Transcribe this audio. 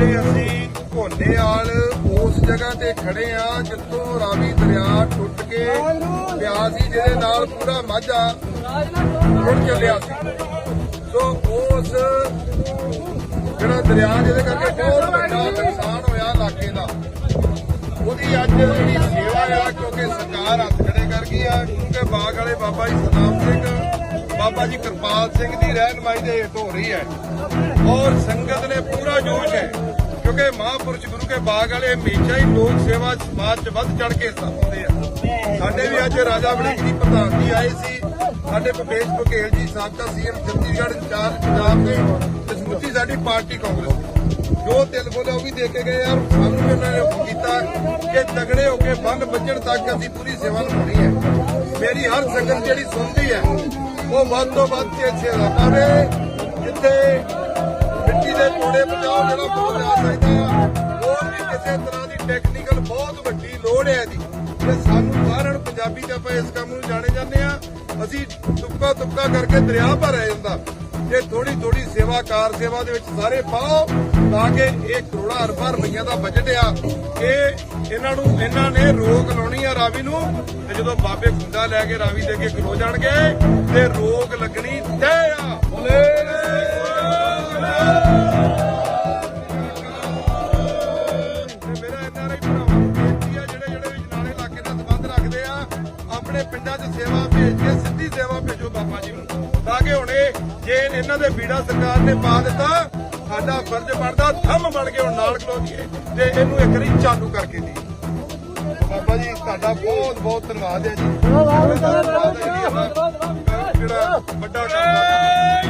ਜਿਹੜੇ ਅਸੀਂ ਘੋਨੇਵਾਲ ਉਸ ਜਗ੍ਹਾ ਤੇ ਖੜੇ ਆ ਜਿੱਥੋਂ ਰਾਵੀ ਦਰਿਆ ਟੁੱਟ ਕੇ ਪਿਆ ਜਿਹਦੇ ਨਾਲ ਪੂਰਾ ਮਾਝਾ ਰੁੜ ਚੱਲਿਆ ਸੀ। ਸੋ ਉਸ ਜਿਹੜਾ ਦਰਿਆ ਜਿਹਦੇ ਕਰਕੇ ਬਹੁਤ ਵੱਡਾ ਨੁਕਸਾਨ ਹੋਇਆ ਇਲਾਕੇ ਦਾ, ਉਹਦੀ ਅੱਜ ਜਿਹੜੀ ਸੇਵਾ ਆ, ਕਿਉਂਕਿ ਸਰਕਾਰ ਹੱਥ ਖੜੇ ਕਰ ਗਈ ਆ, ਕਿਉਂਕਿ ਬਾਗ ਵਾਲੇ ਬਾਬਾ ਜੀ ਸਨਾਮ ਬਾਬਾ ਜੀ ਕਿਰਪਾਲ ਸਿੰਘ ਦੀ ਰਹਿਨਮਾਈ ਦੇ ਹੇਠ ਹੋ ਰਹੀ ਹੈ। ਔਰ ਸੰਗਤ ਨੇ ਪੂਰਾ ਜੋਸ਼ ਹੈ, ਕਿਉਂਕਿ ਮਹਾਂਪੁਰਸ਼ ਗੁਰੂ ਕੇ ਬਾਗ ਵਾਲੇ ਹਮੇਸ਼ਾ ਹੀ ਲੋਕ ਸੇਵਾ ਸਮਾਜ 'ਚ ਵੱਧ ਚੜ ਕੇ ਹਿੱਸਾ ਪਾਉਂਦੇ ਆ। ਸਾਡੇ ਵੀ ਅੱਜ ਰਾਜਾ ਵੜਿੰਗ ਦੀ ਪ੍ਰਧਾਨ ਜੀ ਆਏ ਸੀ। ਸਾਡੇ ਭੁਪੇਸ਼ ਬਘੇਲ ਜੀ, ਸਾਬਕਾ ਸੀਐਮ ਛੱਤੀਸਗੜ੍ਹ ਇੰਚਾਰਜ ਪੰਜਾਬ ਦੇ ਤੇ ਸਮੁੱਚੀ ਸਾਡੀ ਪਾਰਟੀ ਕਾਂਗਰਸ ਜੋ ਤਿਲ ਬੋਲੇ ਉਹ ਵੀ ਦੇ ਕੇ ਗਏ ਆ। ਸਾਨੂੰ ਵੀ ਉਹਨਾਂ ਨੇ ਕੀਤਾ ਕਿ ਤਗੜੇ ਹੋ ਕੇ ਬੰਨ ਵੱਜਣ ਤੱਕ ਅਸੀਂ ਪੂਰੀ ਸੇਵਾ ਨਿਭਾਉਣੀ ਹੈ। ਮੇਰੀ ਹਰ ਸੰਗਤ ਜਿਹੜੀ ਸੁਣਦੀ ਹੈ ਉਹ ਵੱਧ ਤੋਂ ਵੱਧ ਤੇ ਸੇਵਾ ਕਰੇ ਜਿੱਥੇ ਮਿੱਟੀ ਦੇ ਕੋੜੇ ਬਚਾਓ ਜਿਹੜਾ ਬਹੁਤ ਆ ਸਕਦਾ ਆ। ਹੋਰ ਵੀ ਕਿਸੇ ਤਰ੍ਹਾਂ ਦੀ ਟੈਕਨੀਕਲ ਬਹੁਤ ਵੱਡੀ ਲੋੜ ਹੈ ਇਹਦੀ। ਤੇ ਸਾਨੂੰ ਸਾਰਿਆਂ ਪੰਜਾਬੀ ਚ ਆਪਾਂ ਇਸ ਕੰਮ ਨੂੰ ਜਾਣੇ ਜਾਂਦੇ ਆ ਅਸੀਂ ਤੁੱਕਾ ਤੁੱਕਾ ਕਰਕੇ ਦਰਿਆ ਭਰ ਰਹਿ ਜਾਂਦਾ ਇਹ ਥੋੜੀ ਥੋੜੀ ਸੇਵਾ, ਕਾਰ ਸੇਵਾ ਦੇ ਵਿੱਚ ਸਾਰੇ ਪਾਓ, ਤਾਂ ਕਿ ਇਹ ਕਰੋੜਾਂ ਅਰਬਾਂ ਰੁਪਈਆ ਦਾ ਬਜਟ ਆ। ਇਹ ਇਹਨਾਂ ਨੂੰ, ਇਹਨਾਂ ਨੇ ਰੋਕ ਲਾਉਣੀ ਆ ਰਾਵੀ ਨੂੰ, ਤੇ ਜਦੋਂ ਬਾਬੇ ਖੁੰਡਾ ਲੈ ਕੇ ਰਾਵੀ ਦੇ ਅੱਗੇ ਖਲੋ ਜਾਣਗੇ, ਤੇ ਰੋਕ ਲੱਗਣੀ ਤੈਅ ਆਪਣੇ ਪਿੰਡਾਂ 'ਚ ਸੇਵਾ ਭੇਜ ਕੇ ਸਿੱਧੀ ਸੇਵਾ ਭੇਜੋ ਬਾਬਾ ਜੀ ਨੂੰ। ਤਾਂ ਕਿ ਹੁਣ ਜੇ ਇਹਨਾਂ ਦੇ ਬੀੜਾ ਸਰਕਾਰ ਨੇ ਪਾ ਦਿੱਤਾ ਸਾਡਾ ਫਰਜ਼ ਬਣਦਾ ਥੰਮ ਬਣ ਕੇ ਹੁਣ ਨਾਲ ਖਲੋ ਜੀਏ ਤੇ ਇਹਨੂੰ ਇੱਕ ਵਾਰੀ ਚਾਲੂ ਕਰਕੇ ਦੀ। ਬਾਬਾ ਜੀ ਤੁਹਾਡਾ ਬਹੁਤ ਬਹੁਤ ਧੰਨਵਾਦ ਹੈ ਜੀ। ਜਿਹੜਾ ਵੱਡਾ ਕੰਮ